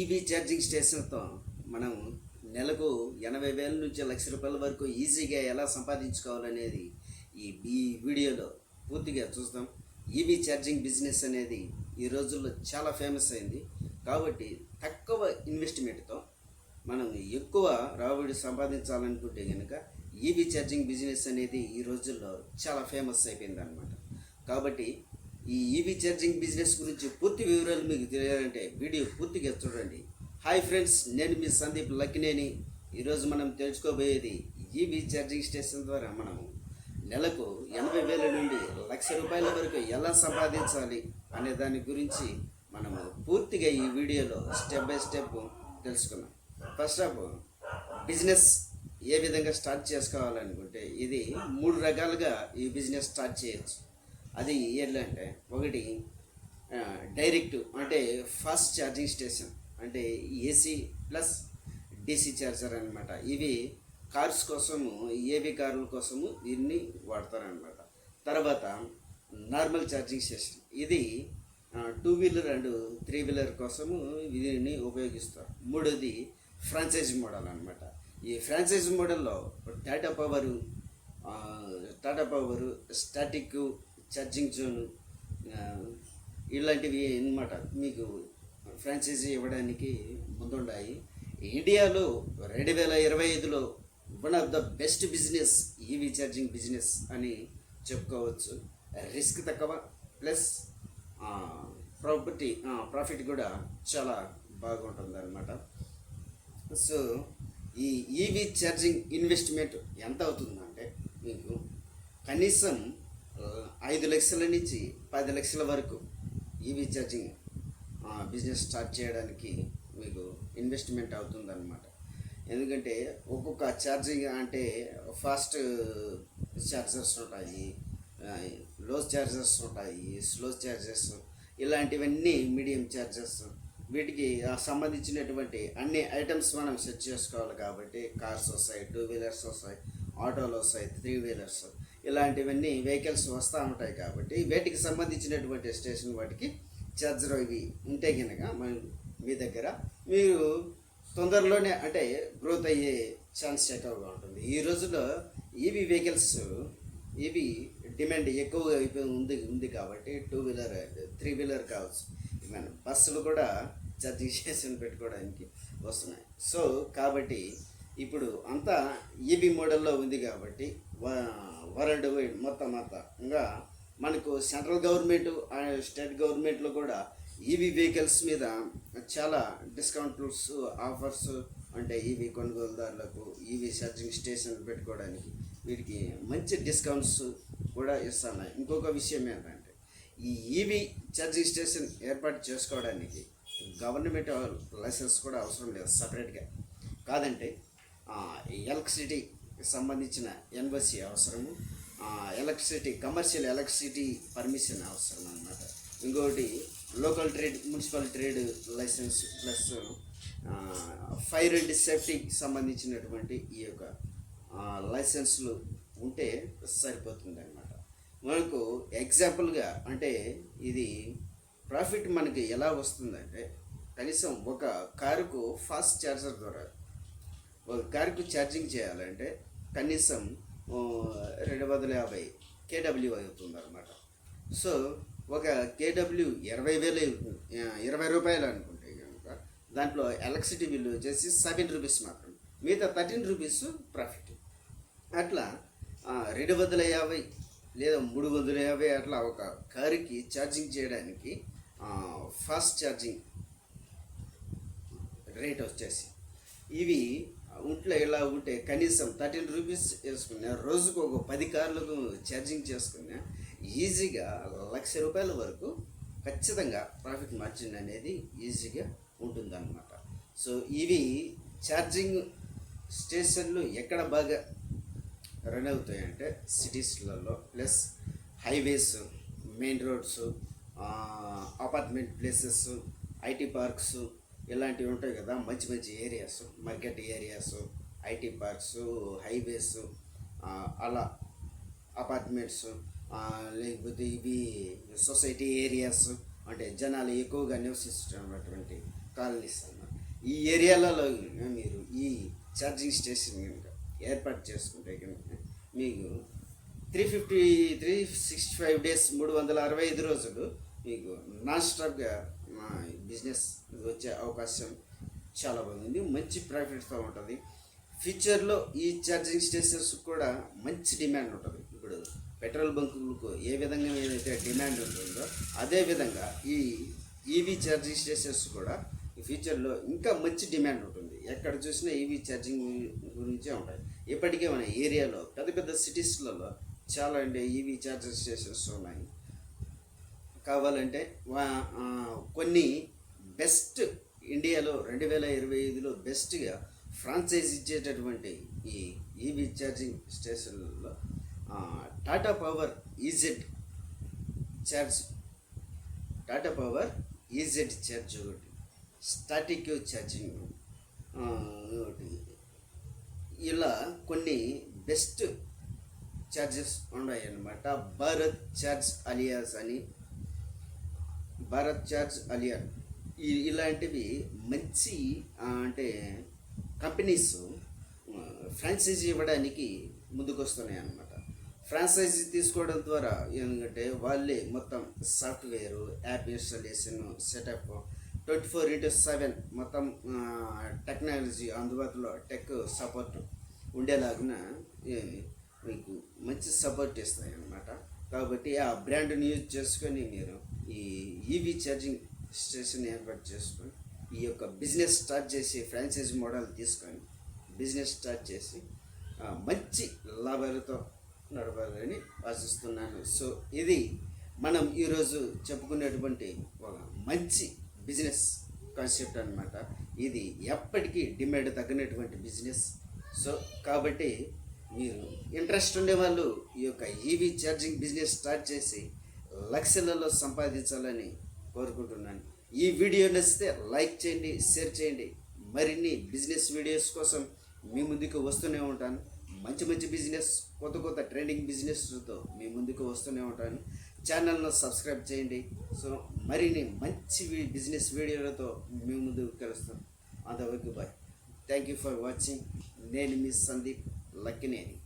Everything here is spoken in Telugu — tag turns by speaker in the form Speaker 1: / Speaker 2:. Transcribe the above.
Speaker 1: ఈవీ ఛార్జింగ్ స్టేషన్తో మనం నెలకు ఎనభై వేల నుంచి లక్ష రూపాయల వరకు ఈజీగా ఎలా సంపాదించుకోవాలనేది ఈ ఈ వీడియోలో పూర్తిగా చూస్తాం. ఈవీ ఛార్జింగ్ బిజినెస్ అనేది ఈ రోజుల్లో చాలా ఫేమస్ అయింది. కాబట్టి తక్కువ ఇన్వెస్ట్మెంట్తో మనం ఎక్కువ రాబడి సంపాదించాలనుకుంటే కనుక ఈవీ ఛార్జింగ్ బిజినెస్ అనేది ఈ రోజుల్లో చాలా ఫేమస్ అయిపోయింది అనమాట కాబట్టి ఈ ఈవీ ఛార్జింగ్ బిజినెస్ గురించి పూర్తి వివరాలు మీకు తెలియాలంటే వీడియో పూర్తిగా చూడండి. హాయ్ ఫ్రెండ్స్ నేను మీ సందీప్ లక్కినేని. ఈరోజు మనం తెలుసుకోబోయేది ఈవీ ఛార్జింగ్ స్టేషన్ ద్వారా మనము నెలకు ఎనభై వేల నుండి లక్ష రూపాయల వరకు ఎలా సంపాదించాలి అనే దాని గురించి మనము పూర్తిగా ఈ వీడియోలో స్టెప్ బై స్టెప్ తెలుసుకున్నాం ఫస్ట్ ఆఫ్ బిజినెస్ ఏ విధంగా స్టార్ట్ చేసుకోవాలనుకుంటే ఇది మూడు రకాలుగా ఈ బిజినెస్ స్టార్ట్ చేయొచ్చు. అది ఎట్లా అంటే ఒకటి డైరెక్ట్ అంటే ఫాస్ట్ ఛార్జింగ్ స్టేషన్ అంటే ఏసీ ప్లస్ డీసీ ఛార్జర్ అనమాట ఇవి కార్స్ కోసము ఏవి కార్ల కోసము దీన్ని వాడతారనమాట తర్వాత నార్మల్ ఛార్జింగ్ స్టేషన్. ఇది two wheeler and three wheeler కోసము దీన్ని ఉపయోగిస్తారు. మూడోది ఫ్రాంచైజ్ మోడల్ అనమాట ఈ ఫ్రాంచైజ్ మోడల్లో Tata power Tata power static charging zone ఇలాంటివి అన్నమాట. మీకు ఫ్రాంచైజీ ఇవ్వడానికి ముందుండాయి. ఇండియాలో రెండు వేల ఇరవై ఐదులో one of the best business EV charging business అని చెప్పుకోవచ్చు. రిస్క్ తక్కువ ప్లస్ ప్రాపర్టీ ప్రాఫిట్ కూడా చాలా బాగుంటుంది అనమాట సో ఈ ఈవీ ఛార్జింగ్ ఇన్వెస్ట్మెంట్ ఎంత అవుతుందంటే మీకు కనీసం ఐదు లక్షల నుంచి పది లక్షల వరకు ఈవీ ఛార్జింగ్ బిజినెస్ స్టార్ట్ చేయడానికి మీకు ఇన్వెస్ట్మెంట్ అవుతుందన్నమాట. ఎందుకంటే ఒక్కొక్క ఛార్జింగ్ అంటే ఫాస్ట్ ఛార్జర్స్ ఉంటాయి లో ఛార్జర్స్ ఉంటాయి స్లో ఛార్జర్స్ ఇలాంటివన్నీ మీడియం ఛార్జర్స్ వీటికి సంబంధించినటువంటి అన్ని ఐటమ్స్ మనం సెట్ చేసుకోవాలి కాబట్టి కార్స్ వస్తాయి టూ వీలర్స్ వస్తాయి ఆటోలు వస్తాయి త్రీ వీలర్స్ ఇలాంటివన్నీ వెహికల్స్ వస్తూ ఉంటాయి కాబట్టి వీటికి సంబంధించినటువంటి స్టేషన్ వాటికి ఛార్జర్ ఇవి ఉంటే కనుక మన మీ దగ్గర మీరు తొందరలోనే అంటే గ్రోత్ అయ్యే ఛాన్స్ ఎక్కువగా ఉంటుంది. ఈ రోజుల్లో ఈవీ వెహికల్స్ ఇవి డిమాండ్ ఎక్కువగా అయిపోయి ఉంది ఉంది కాబట్టి టూ వీలర్ త్రీ వీలర్ కావచ్చు. బస్సులు కూడా ఛార్జింగ్ స్టేషన్ పెట్టుకోవడానికి వస్తున్నాయి. సో కాబట్టి ఇప్పుడు అంతా ఈబీ మోడల్లో ఉంది కాబట్టి వరల్డ్ వైడ్ మొత్తం అంతా. ఇంకా మనకు సెంట్రల్ గవర్నమెంట్ స్టేట్ గవర్నమెంట్లో కూడా ఈవీ వెహికల్స్ మీద చాలా డిస్కౌంట్స్ ఆఫర్స్ అంటే ఈవీ కొనుగోలుదారులకు ఈవీ ఛార్జింగ్ స్టేషన్లు పెట్టుకోవడానికి వీటికి మంచి డిస్కౌంట్స్ కూడా ఇస్తున్నాయి. ఇంకొక విషయం ఏంటంటే ఈ ఈవీ ఛార్జింగ్ స్టేషన్ ఏర్పాటు చేసుకోవడానికి గవర్నమెంట్ లైసెన్స్ కూడా అవసరం లేదు సపరేట్గా. కాదంటే ఎలక్ట్రిసిటీకి సంబంధించిన ఎన్ఓసి అవసరము. ఎలక్ట్రిసిటీ కమర్షియల్ ఎలక్ట్రిసిటీ పర్మిషన్ అవసరం అన్నమాట. ఇంకొకటి local trade municipal trade licence plus fire and సేఫ్టీకి సంబంధించినటువంటి ఈ యొక్క లైసెన్స్లు ఉంటే సరిపోతుంది అనమాట మనకు ఎగ్జాంపుల్గా అంటే ఇది ప్రాఫిట్ మనకి ఎలా వస్తుందంటే కనీసం ఒక కారుకు ఫాస్ట్ ఛార్జర్ ద్వారా ఒక కార్కి ఛార్జింగ్ చేయాలంటే కనీసం రెండు వందల యాభై కేడబ్ల్యూ అవుతుంది అనమాట సో ఒక కేడబ్ల్యూ ఇరవై వేలు ఇరవై రూపాయలు అనుకుంటే కనుక దాంట్లో ఎలక్ట్రిసిటీ బిల్లు వచ్చేసి సెవెన్ రూపీస్ మాత్రం మిగతా థర్టీన్ రూపీస్ ప్రాఫిట్. అట్లా రెండు వందల యాభై లేదా మూడు వందల యాభై అట్లా ఒక కారుకి ఛార్జింగ్ చేయడానికి ఫాస్ట్ ఛార్జింగ్ రేట్ వచ్చేసి ఇవి ఉంట్లో ఎలా ఉంటే కనీసం థర్టీన్ రూపీస్ వేసుకున్నా రోజుకు ఒక పది కార్లకు ఛార్జింగ్ చేసుకున్నా ఈజీగా లక్ష రూపాయల వరకు ఖచ్చితంగా ప్రాఫిట్ మార్జిన్ అనేది ఈజీగా ఉంటుందన్నమాట. సో ఇవి ఛార్జింగ్ స్టేషన్లు ఎక్కడ బాగా రన్ అవుతాయంటే సిటీస్లలో plus highways main roads apartment places IT parks ఇలాంటివి ఉంటాయి కదా మంచి మంచి areas market areas IT parks highways అలా అపార్ట్మెంట్స్ లేకపోతే ఇవి సొసైటీ ఏరియాస్ అంటే జనాలు ఎక్కువగా నివసిస్తున్నటువంటి కాలనీస్ అన్నమాట. ఈ ఏరియాలలో మీరు ఈ ఛార్జింగ్ స్టేషన్ కనుక ఏర్పాటు చేసుకుంటే కనుక మీకు three fifty three sixty five days మూడు వందల అరవై ఐదు రోజులు మీకు నాన్ స్టాప్గా బిజినెస్ వచ్చే అవకాశం చాలా బాగుంది. మంచి ప్రాఫిట్తో ఉంటుంది. ఫ్యూచర్లో ఈ ఛార్జింగ్ స్టేషన్స్ కూడా మంచి డిమాండ్ ఉంటుంది. ఇప్పుడు పెట్రోల్ బంకులకు ఏ విధంగా ఏదైతే డిమాండ్ ఉంటుందో అదే విధంగా ఈ ఈవీ ఛార్జింగ్ స్టేషన్స్ కూడా ఈ ఫ్యూచర్లో ఇంకా మంచి డిమాండ్ ఉంటుంది. ఎక్కడ చూసినా ఈవీ ఛార్జింగ్ గురించే ఉంటాయి. ఇప్పటికే మన ఏరియాలో పెద్ద పెద్ద సిటీస్లలో చాలా అంటే ఈవీ ఛార్జింగ్ స్టేషన్స్ ఉన్నాయి. కావాలంటే వా- కొన్ని బెస్ట్ ఇండియాలో రెండు వేల ఇరవై ఐదులో బెస్ట్గా ఫ్రాంచైజ్ ఇచ్చేటటువంటి ఈ ఈవీ ఛార్జింగ్ స్టేషన్లలో Tata power EZ charge Tata power EZ charge ఒకటి స్టాటిక్ ఛార్జింగ్ ఒకటి. ఇలా కొన్ని బెస్ట్ ఛార్జెస్ ఉన్నాయన్నమాట. భారత్ ఛార్జ్ అలియాస్ అని భారత్ ఛార్జ్ అలియాన్ ఇలాంటివి మంచి అంటే కంపెనీస్ ఫ్రాంచైజీ ఇవ్వడానికి ముందుకొస్తున్నాయి అన్నమాట. ఫ్రాంచైజీ తీసుకోవడం ద్వారా ఏంటంటే వాళ్ళే మొత్తం software app installation setup twenty four into seven మొత్తం టెక్నాలజీ అందుబాటులో టెక్ సపోర్ట్ ఉండేలాగిన మీకు మంచి సపోర్ట్ ఇస్తాయి అన్నమాట కాబట్టి ఆ బ్రాండ్ని యూజ్ చేసుకొని మీరు ఈ ఈవీ ఛార్జింగ్ స్టేషన్ ఏర్పాటు చేసుకొని ఈ యొక్క బిజినెస్ స్టార్ట్ చేసి ఫ్రాంచైజ్ మోడల్ తీసుకొని బిజినెస్ స్టార్ట్ చేసి మంచి లాభాలతో నడపాలని ఆశిస్తున్నాను. సో ఇది మనం ఈరోజు చెప్పుకునేటువంటి ఒక మంచి బిజినెస్ కాన్సెప్ట్ అనమాట ఇది ఎప్పటికీ డిమాండ్ తగ్గినటువంటి బిజినెస్. సో కాబట్టి మీరు ఇంట్రెస్ట్ ఉండే వాళ్ళు ఈ యొక్క ఈవీ ఛార్జింగ్ బిజినెస్ స్టార్ట్ చేసి లక్షలలో సంపాదించాలని కోరుకుంటున్నాను. ఈ వీడియో నచ్చితే లైక్ చేయండి షేర్ చేయండి. మరిన్ని బిజినెస్ వీడియోస్ కోసం మీ ముందుకు వస్తూనే ఉంటాను. మంచి మంచి బిజినెస్ కొత్త కొత్త ట్రెండింగ్ బిజినెస్తో మీ ముందుకు వస్తూనే ఉంటాను. ఛానల్ను సబ్స్క్రైబ్ చేయండి. సో మరిన్ని మంచి బిజినెస్ వీడియోలతో మీ ముందుకు కలుస్తాను. అంతవరకు bye. Thank you for watching నేను మీ సందీప్ లక్కినేని.